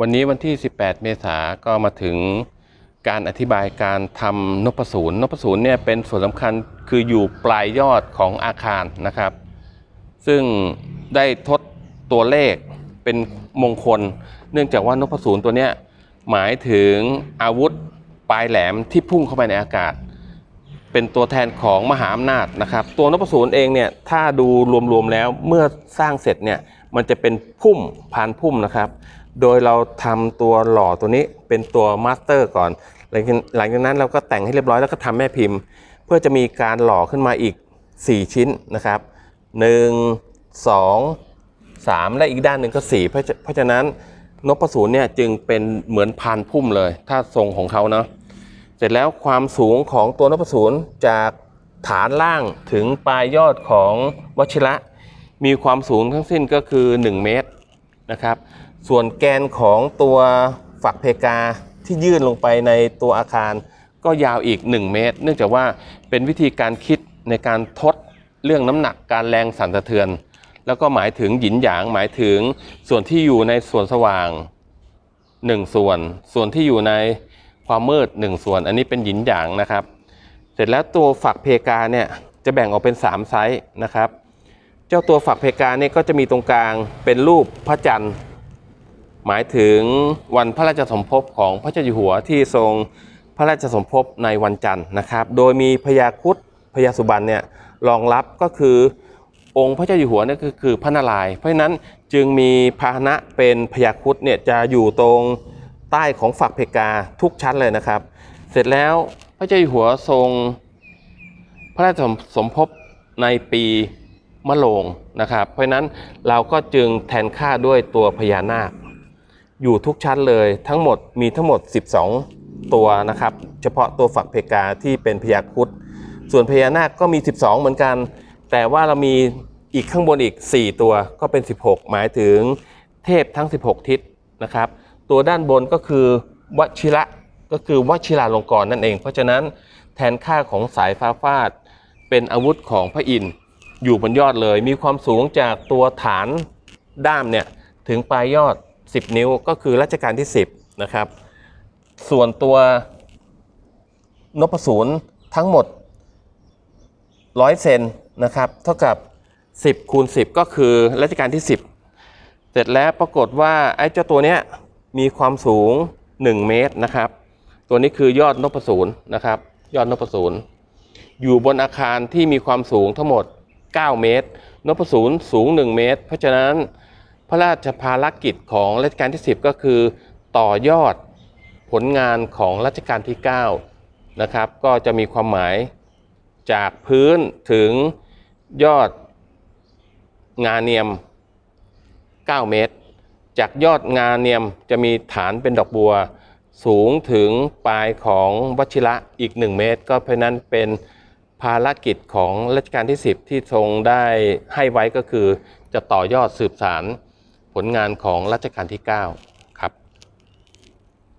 วันนี้วันที่ 18 เมษาก็มาถึงการอธิบายการทำนพศูนย์นพศูนย์เนี่ยเป็นส่วนสำคัญคืออยู่ปลายยอดของอาคารนะครับ ซึ่งได้ทดตัวเลขเป็นมงคล เนื่องจากว่านพศูนย์ตัวเนี้ยหมายถึงอาวุธปลายแหลมที่พุ่งเข้าไปในอากาศ เป็นตัวแทนของมหาอำนาจนะครับ ตัวนพศูนย์เองเนี่ยถ้าดูรวมๆแล้วเมื่อสร้างเสร็จเนี่ยมันจะเป็นพุ่มพานพุ่มนะครับ โดยเราทำตัวหล่อตัวนี้เป็นตัวมาสเตอร์ก่อน หลังจากนั้นเราก็แต่งให้เรียบร้อยแล้วก็ทำแม่พิมพ์ เพื่อจะมีการหล่อขึ้นมาอีก 4 ชิ้นนะครับ 1 2 3 และอีกด้านหนึ่งก็ 4 เพราะฉะเพราะฉะนั้นนพศูนย์เนี่ยจึงเป็นเหมือนพานพุ่มเลย ถ้าทรงของเขาเนาะเสร็จแล้วความสูงของตัวนพศูนย์จากฐานล่างถึงปลายยอดของวชิระ มีความสูงทั้งสิ้นก็คือ 1 เมตร นะครับ ส่วนแกนของตัวฝักเพกาที่ยื่นลงไปในตัวอาคารก็ยาวอีก 1 เมตร เนื่องจากว่าเป็นวิธีการคิดในการทดเรื่องน้ำหนักการแรงสั่นสะเทือน แล้วก็หมายถึงหยินหยางหมายถึงส่วนที่อยู่ในส่วนสว่างหนึ่งส่วน ส่วนที่อยู่ในความมืดหนึ่งส่วน อันนี้เป็นหยินหยางนะครับ เสร็จแล้วตัวฝักเพกาเนี่ยจะแบ่งออกเป็น 3 ไซส์นะครับ เจ้าตัวฝักเพกาเนี่ยก็จะมีตรงกลางเป็นรูปพระจันทร์ หมายถึงวันพระราชสมภพของพระเจ้าอยู่หัวที่ทรงพระราชสมภพในวันจันทร์นะครับ โดยมีพญาคุดพญาสุบรรณเนี่ยรองรับก็คือองค์พระเจ้าอยู่หัวนี่ก็คือพระนารายณ์เพราะฉะนั้นจึงมีพาหนะเป็นพญาคุดเนี่ยจะอยู่ตรงใต้ของฝักเพกาทุกชั้นเลยนะครับ เสร็จแล้วพระเจ้าอยู่หัวทรงพระราชสมภพในปี มะโรงนะครับ เพราะนั้นเราก็จึงแทนค่าด้วยตัวพญานาค อยู่ทุกชั้นเลยทั้งหมดมีทั้งหมด 12 ตัวนะครับ เฉพาะตัวฝักเพกาที่เป็นพญาครุดส่วนพญานาคก็มี 12 เหมือนกัน แต่ว่าเรามีอีกข้างบนอีก 4 ตัวก็เป็น 16 หมายถึงเทพทั้ง 16 ทิศนะครับ ตัวด้านบนก็คือวชิระก็คือวชิราลงกรณ์นั่นเอง เพราะฉะนั้นแทนค่าของสายฟ้าฟาดเป็นอาวุธของพระอินทร์ อยู่บนยอดเลย มีความสูงจากตัวฐานด้ามเนี่ยถึงปลายยอด 10 นิ้วก็คือรัชกาลที่ 10 นะครับ ส่วนตัวนพศูนย์ทั้งหมด 100 เซนนะครับ เท่ากับ 10คูณ10 ก็คือรัชกาลที่ 10 เสร็จแล้วปรากฏว่าไอ้เจ้าตัวเนี้ยมีความสูง 1 เมตรนะครับ ตัวนี้คือยอดนพศูนย์นะครับ ยอดนพศูนย์อยู่บนอาคารที่มีความสูงทั้งหมด 9 เมตร นพศูนย์สูง 1 เมตร เพราะฉะนั้นพระราชภารกิจของรัชกาลที่ 10 ก็คือต่อยอดผลงานของรัชกาลที่ 9 นะครับ ก็จะมีความหมายจากพื้นถึงยอดงานเนียม 9 เมตร จากยอดงานเนียมจะมีฐานเป็นดอกบัว สูงถึงปลายของวชิระอีก 1 เมตร ก็เพราะนั้นเป็น ภารกิจของรัชกาลที่ 10 ที่ทรงได้ให้ไว้ก็คือ จะต่อยอดสืบสารผลงานของรัชกาลที่ 9